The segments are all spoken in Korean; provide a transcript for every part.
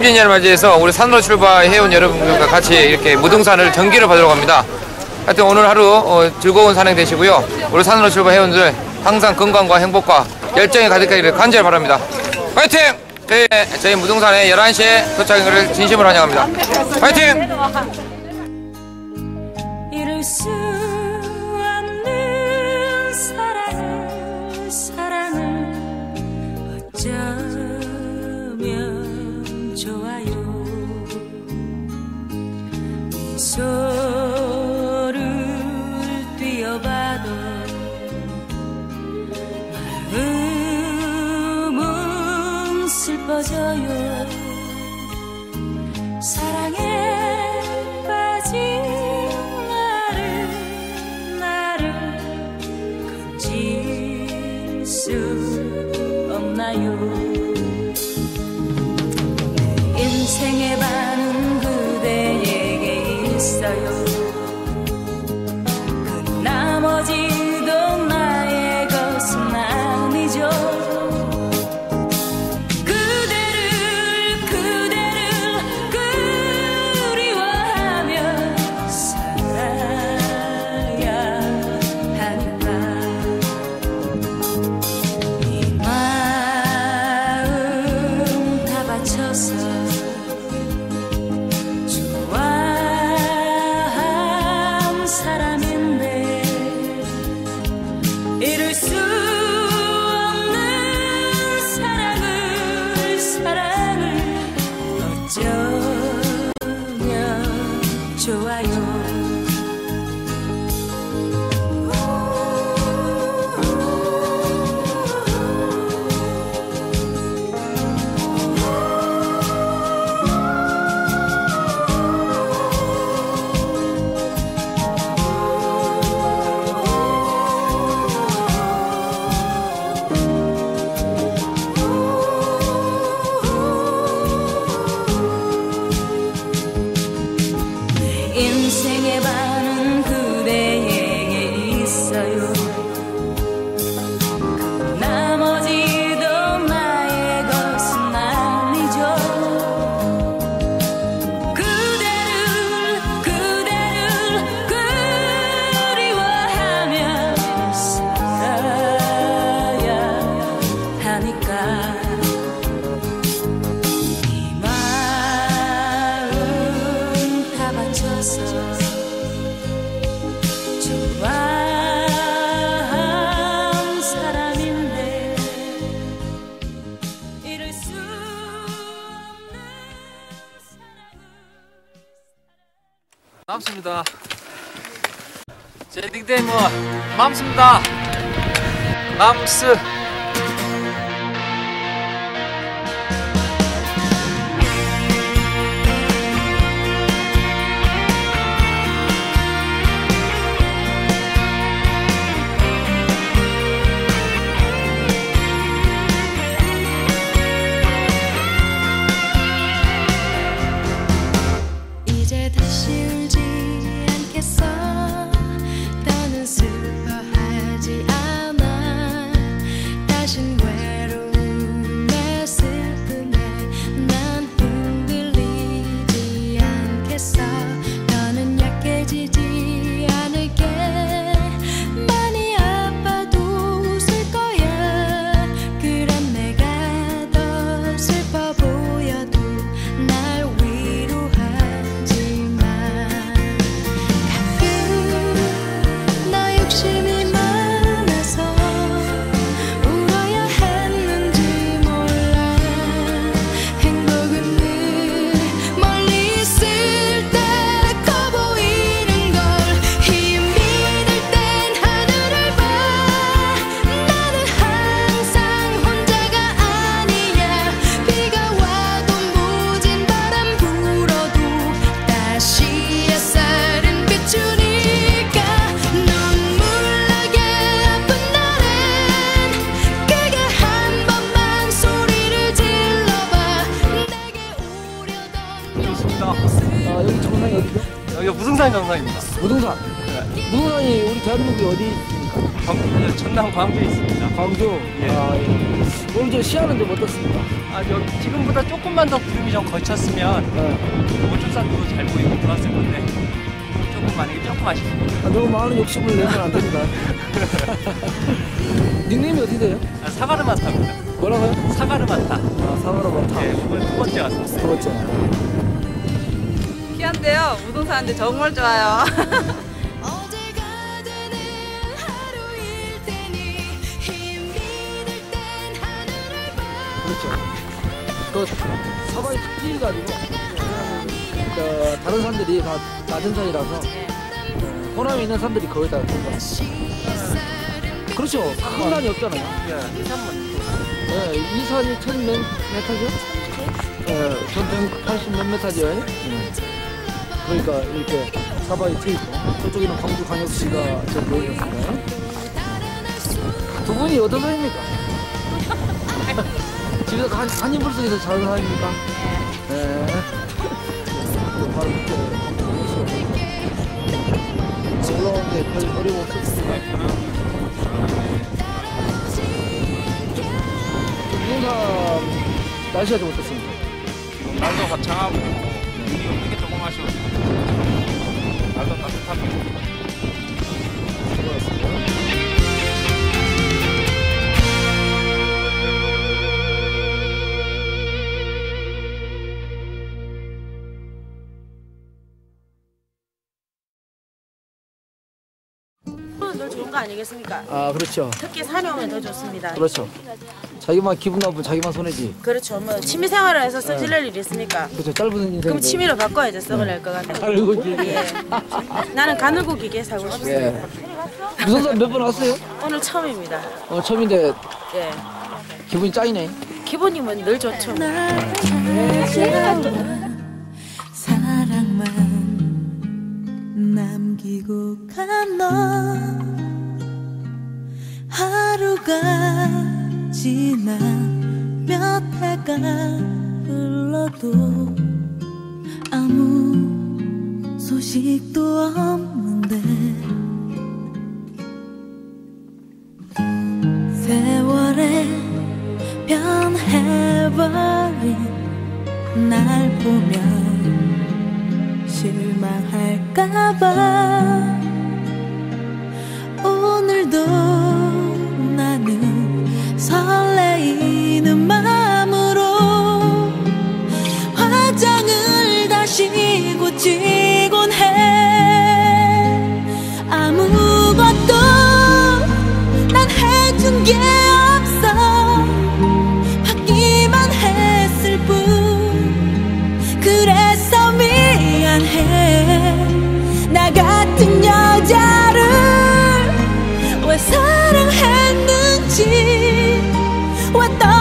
1년을 맞이해서 우리 산으로 출발해온 여러분과 같이 이렇게 무등산을 전기를 받으러 갑니다. 하여튼 오늘 하루 어, 즐거운 산행 되시고요. 우리 산으로 출발해온들 항상 건강과 행복과 열정이 가득하기를 간절히 바랍니다. 파이팅! 저희, 저희 무등산에 11시에 도착인 것을 진심으로 환영합니다. 파이팅! 家园 반갑습니다. 제 닉네임은 맘스입니다. 맘스. 여기가 무등산 정상입니다. 무등산. 무등산이 우리 대한민국에 어디 있습니까? 광- 전남 광주에 있습니다. 광주. 아, 예. 오늘 저 시야는 좀 어떻습니까? 아, 여기 지금보다 조금만 더 구름이 좀 걸쳤으면 네. 오줌산도 잘 보이고 좋았을 건데 조금 만약에 조금 아쉽습니다. 아, 너무 많은 욕심을 내면 안 됩니다. 닉네임이 어떻게 돼요? 아, 사가르마타입니다. 뭐라고요? 사가르마타. 아. 네, 오늘 두 번째 왔습니다. 두 번째. 귀한데요. 우동 사는데 정말 좋아요. 그렇죠. 그 사과의 특징이 가지고 그 다른 산들이 다 낮은 산이라서 어, 호남에 있는 산들이 거의 다 그런 그렇죠. 큰 산이 없잖아요. 네, 이 산이 천몇 메타죠? 네, 1180몇 메타죠? 네. 그러니까 이렇게 사바이 트이고 저쪽에는 광주 광역시가 저 보이셨습니다. 두 분이 어떤 사이입니까? 집에서 한, 한인불 속에서 잘 사입니까? 네. 바로 밑에 광주광역시가 올라오는데 별 어려움 없었습니다. 날씨가 좀 어떻습니 아니겠습니까? 아 그렇죠 특히 산에 오면 더 좋습니다. 그렇죠 자기만 기분 나쁘면 자기만 손해지 그렇죠. 뭐 취미 생활을 해서 썩질낼 일이 있습니까? 그렇죠 짧은 인생 그럼 취미로 바꿔야죠. 썩을 낼것 같아요. 알고 지 나는 가늘고 기계 살고 싶습니다. 예. 무슨 산몇번 왔어요? 오늘 처음입니다. 어 처음인데 예. 기분이 짜이네 기본이면 늘 좋죠. 사랑만 남기고 간너 지나 몇 해가 흘러도 아무 소식도 없는데 세월에 변해버린 날 보면 실망할까봐 我等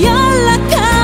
your luck.